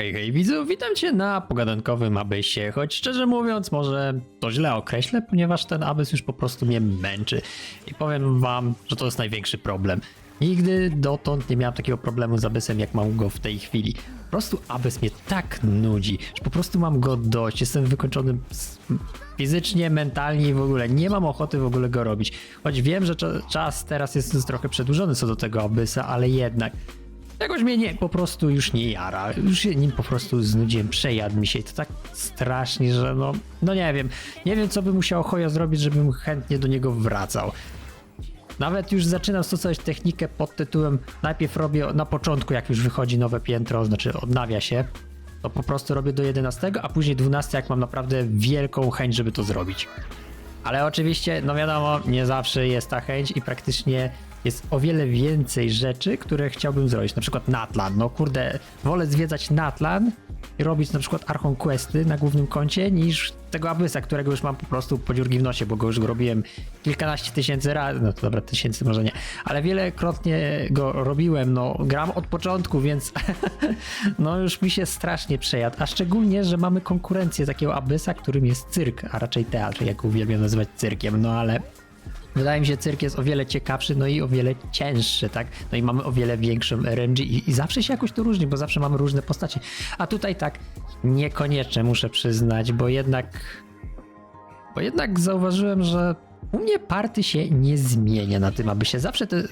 Hej, hej widzów, witam cię na pogadankowym abysie, choć szczerze mówiąc może to źle określę, ponieważ ten abys już po prostu mnie męczy i powiem wam, że to jest największy problem. Nigdy dotąd nie miałem takiego problemu z abysem jak mam go w tej chwili. Po prostu abys mnie tak nudzi, że po prostu mam go dość, jestem wykończony fizycznie, mentalnie i w ogóle nie mam ochoty w ogóle go robić. Choć wiem, że cza- czas teraz jest trochę przedłużony co do tego abysa, ale jednak Jakoś mnie nie, po prostu już nie jara. Już się nim po prostu znudziłem, przejadł mi się i to tak strasznie, że no, no nie wiem. Nie wiem, co by musiał Hojo zrobić, żebym chętnie do niego wracał. Nawet już zaczynam stosować technikę pod tytułem najpierw robię na początku, jak już wychodzi nowe piętro, znaczy odnawia się, to po prostu robię do 11, a później 12, jak mam naprawdę wielką chęć, żeby to zrobić. Ale oczywiście, no wiadomo, nie zawsze jest ta chęć i praktycznie jest o wiele więcej rzeczy, które chciałbym zrobić. Na przykład Natlan. No kurde, wolę zwiedzać Natlan i robić na przykład Archon Questy na głównym koncie niż tego Abysa, którego już mam po prostu podziurgi w nosie, bo go już robiłem kilkanaście tysięcy razy. No to dobra, tysięcy może nie, ale wielokrotnie go robiłem. No gram od początku, więc no już mi się strasznie przejadł. A szczególnie, że mamy konkurencję takiego Abysa, którym jest cyrk, a raczej teatr, jak uwielbiam nazywać cyrkiem. No ale Wydaje mi się, cyrk jest o wiele ciekawszy, no i o wiele cięższy, tak? No i mamy o wiele większą RNG i, i zawsze się jakoś to różni, bo zawsze mamy różne postacie. A tutaj tak niekoniecznie muszę przyznać, bo jednak bo jednak zauważyłem, że u mnie party się nie zmienia na tym, aby się zawsze te,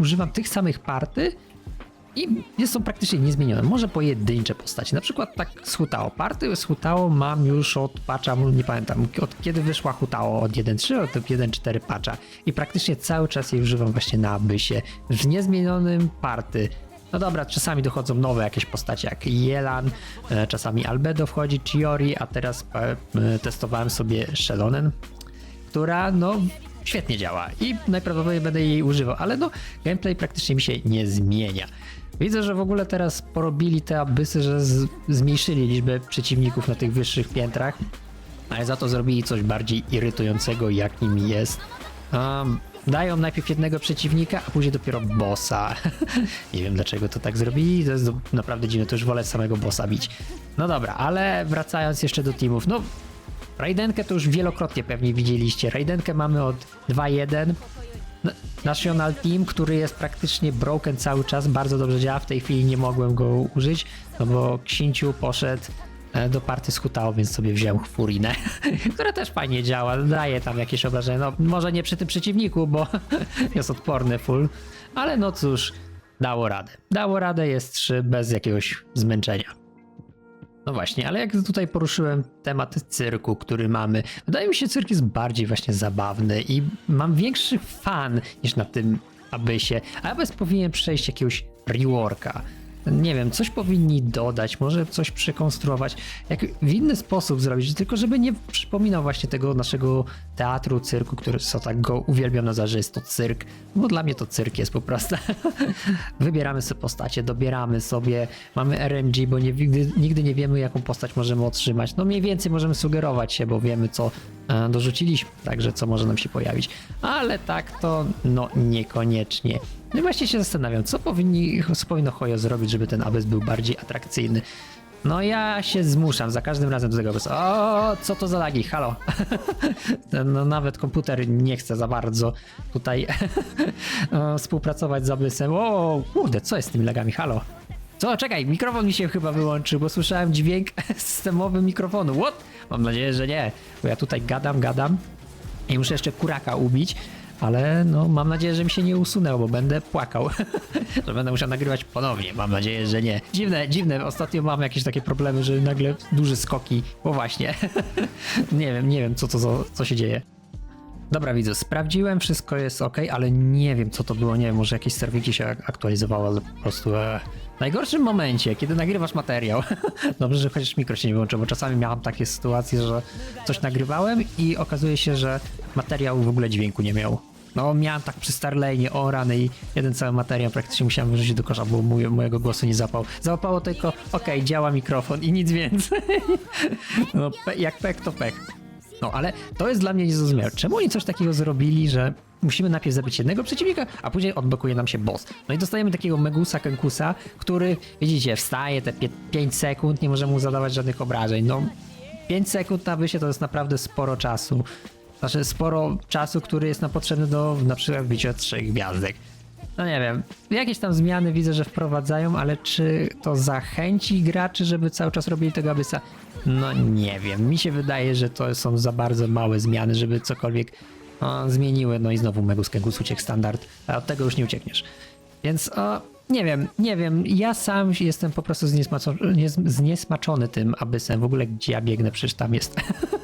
używam tych samych party i są praktycznie niezmienione. Może pojedyncze postacie. Na przykład tak z Hutao. Party z Hutao mam już od patcha, nie pamiętam, od kiedy wyszła Hutao, od 1.3, od 1.4 patcha. I praktycznie cały czas jej używam właśnie na Abysie. W niezmienionym party. No dobra, czasami dochodzą nowe jakieś postacie jak Jelan, e, czasami Albedo wchodzi, Chiori, a teraz e, testowałem sobie Shelonen, która no świetnie działa i najprawdopodobniej będę jej używał, ale no gameplay praktycznie mi się nie zmienia. Widzę, że w ogóle teraz porobili te abysy, że z, zmniejszyli liczbę przeciwników na tych wyższych piętrach, ale za to zrobili coś bardziej irytującego, jakim jest. Um, dają najpierw jednego przeciwnika, a później dopiero bossa. nie wiem dlaczego to tak zrobili, to jest naprawdę dziwne, to już wolę samego bossa bić. No dobra, ale wracając jeszcze do teamów, no Raidenkę to już wielokrotnie pewnie widzieliście. Raidenkę mamy od 2.1. N- National Team, który jest praktycznie broken cały czas, bardzo dobrze działa. W tej chwili nie mogłem go użyć, no bo Księciu poszedł e, do party z Hutao, więc sobie wziąłem Furinę, która też fajnie działa, daje tam jakieś obrażenia. No może nie przy tym przeciwniku, bo jest odporny full, ale no cóż, dało radę. Dało radę, jest 3 bez jakiegoś zmęczenia. No właśnie, ale jak tutaj poruszyłem temat cyrku, który mamy, wydaje mi się, cyrk jest bardziej właśnie zabawny i mam większy fan niż na tym Abysie. A Abys powinien przejść jakiegoś reworka. Nie wiem, coś powinni dodać, może coś przekonstruować, jak w inny sposób zrobić, tylko żeby nie przypominał właśnie tego naszego teatru, cyrku, który co tak go uwielbiam na że jest to cyrk, bo dla mnie to cyrk jest po prostu. Wybieramy sobie postacie, dobieramy sobie, mamy RMG, bo nie, nigdy, nigdy nie wiemy, jaką postać możemy otrzymać. No mniej więcej możemy sugerować się, bo wiemy, co e, dorzuciliśmy, także co może nam się pojawić. Ale tak to, no niekoniecznie. No i właśnie się zastanawiam, co, powinni, powinno Hoyo zrobić, żeby ten abys był bardziej atrakcyjny. No ja się zmuszam za każdym razem do tego abysu. O, co to za lagi? Halo. No nawet komputer nie chce za bardzo tutaj współpracować z abysem. O, kurde, co jest z tymi lagami? Halo. Co, czekaj, mikrofon mi się chyba wyłączył, bo słyszałem dźwięk systemowy mikrofonu. What? Mam nadzieję, że nie, bo ja tutaj gadam, gadam i muszę jeszcze kuraka ubić, ale no mam nadzieję, że mi się nie usunęło, bo będę płakał, że będę musiał nagrywać ponownie. Mam nadzieję, że nie. Dziwne, dziwne, ostatnio mam jakieś takie problemy, że nagle duże skoki, bo właśnie, nie wiem, nie wiem co za, co się dzieje. Dobra, widzę, sprawdziłem, wszystko jest ok, ale nie wiem co to było, nie wiem, może jakieś serwiki się ak- aktualizowały, ale po prostu e, w najgorszym momencie, kiedy nagrywasz materiał, dobrze, że chociaż mikro się nie wyłączył, bo czasami miałam takie sytuacje, że coś nagrywałem i okazuje się, że materiał w ogóle dźwięku nie miał. No miałem tak przy Starlane, o rany i jeden cały materiał praktycznie musiałem wyrzucić do kosza, bo mój, mojego głosu nie zapał. Załapało tylko, okej, działa mikrofon i nic więcej. no pe- jak pek to pek. No ale to jest dla mnie niezrozumiałe. Czemu oni coś takiego zrobili, że musimy najpierw zabić jednego przeciwnika, a później odblokuje nam się boss. No i dostajemy takiego Megusa Kenkusa, który, widzicie, wstaje te 5 sekund, nie możemy mu zadawać żadnych obrażeń. No, 5 sekund na wysie to jest naprawdę sporo czasu. Znaczy sporo czasu, który jest nam potrzebny do na przykład bicia trzech gwiazdek. No nie wiem, jakieś tam zmiany widzę, że wprowadzają, ale czy to zachęci graczy, żeby cały czas robili tego abysa? No nie wiem, mi się wydaje, że to są za bardzo małe zmiany, żeby cokolwiek o, zmieniły. No i znowu Megus Kengus uciekł standard, a od tego już nie uciekniesz. Więc o, nie wiem, nie wiem, ja sam jestem po prostu zniesmaczony, zniesmaczony tym abysem. W ogóle gdzie ja biegnę, przecież tam jest.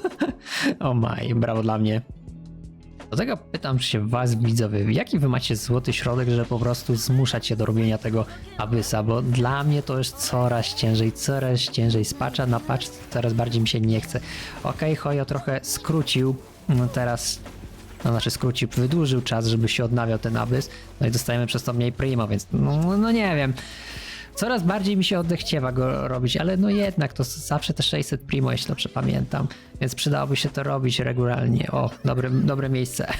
o maj, brawo dla mnie. Do tego pytam się was widzowie, jaki wy macie złoty środek, że po prostu zmuszać się do robienia tego abysa, bo dla mnie to jest coraz ciężej, coraz ciężej spacza na patch, coraz bardziej mi się nie chce. Okej, Hojo trochę skrócił, no teraz, no znaczy skrócił, wydłużył czas, żeby się odnawiał ten abys, no i dostajemy przez to mniej primo, więc no, no nie wiem. Coraz bardziej mi się odechciewa go robić, ale no jednak to zawsze te 600 primo, jeśli dobrze pamiętam, więc przydałoby się to robić regularnie. O, dobre, dobre miejsce.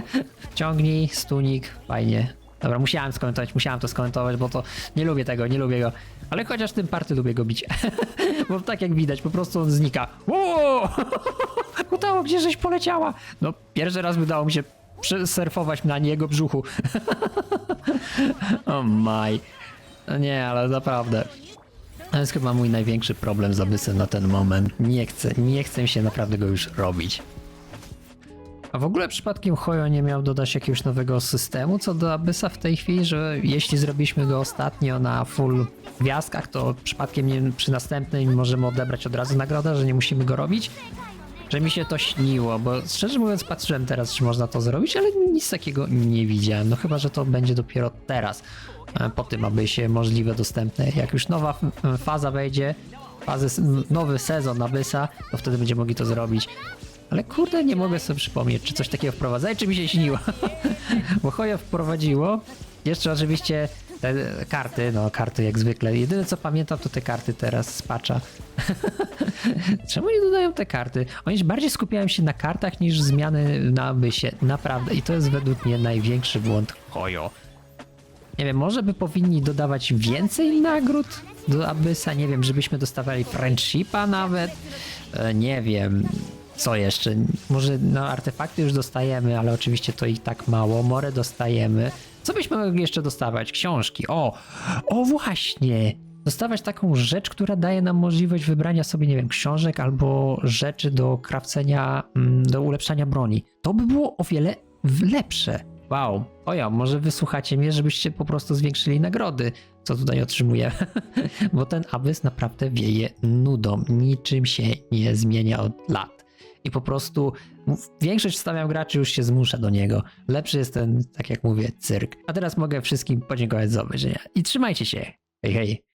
Ciągnij, stunik, fajnie. Dobra, musiałem skomentować, musiałem to skomentować, bo to nie lubię tego, nie lubię go. Ale chociaż tym party lubię go bić. bo tak jak widać, po prostu on znika. Ło! Udało, gdzie żeś poleciała? No, pierwszy raz udało mi się surfować na jego brzuchu. o maj. Nie, ale naprawdę. To jest chyba mój największy problem z Abyssem na ten moment. Nie chcę, nie chcę się naprawdę go już robić. A w ogóle przypadkiem Hoyo nie miał dodać jakiegoś nowego systemu co do Abyssa w tej chwili, że jeśli zrobiliśmy go ostatnio na full gwiazdkach, to przypadkiem nie, przy następnym możemy odebrać od razu nagrodę, że nie musimy go robić? Że mi się to śniło, bo szczerze mówiąc patrzyłem teraz, czy można to zrobić, ale nic takiego nie widziałem. No chyba, że to będzie dopiero teraz, e, po tym, aby się możliwe dostępne. Jak już nowa faza wejdzie, fazy, nowy sezon Abyssa, to wtedy będziemy mogli to zrobić. Ale kurde, nie mogę sobie przypomnieć, czy coś takiego wprowadzają, czy mi się śniło. Bo Hoja wprowadziło. Jeszcze oczywiście te karty, no karty jak zwykle. Jedyne co pamiętam to te karty teraz z patcha. Czemu nie dodają te karty? Oni bardziej skupiają się na kartach niż zmiany na abysie. Naprawdę. I to jest według mnie największy błąd Hojo. Nie wiem, może by powinni dodawać więcej nagród do Abyssa, nie wiem, żebyśmy dostawali friendshipa nawet, e, nie wiem, co jeszcze, może no artefakty już dostajemy, ale oczywiście to i tak mało, more dostajemy, co byśmy mogli jeszcze dostawać? Książki, o, o właśnie, dostawać taką rzecz, która daje nam możliwość wybrania sobie, nie wiem, książek albo rzeczy do krawcenia, mm, do ulepszania broni. To by było o wiele lepsze. Wow, oja, może wysłuchacie mnie, żebyście po prostu zwiększyli nagrody, co tutaj otrzymuję. Bo ten abys naprawdę wieje nudą, niczym się nie zmienia od lat. I po prostu większość stawiam graczy już się zmusza do niego. Lepszy jest ten, tak jak mówię, cyrk. A teraz mogę wszystkim podziękować za obejrzenie. I trzymajcie się. Hej, hej.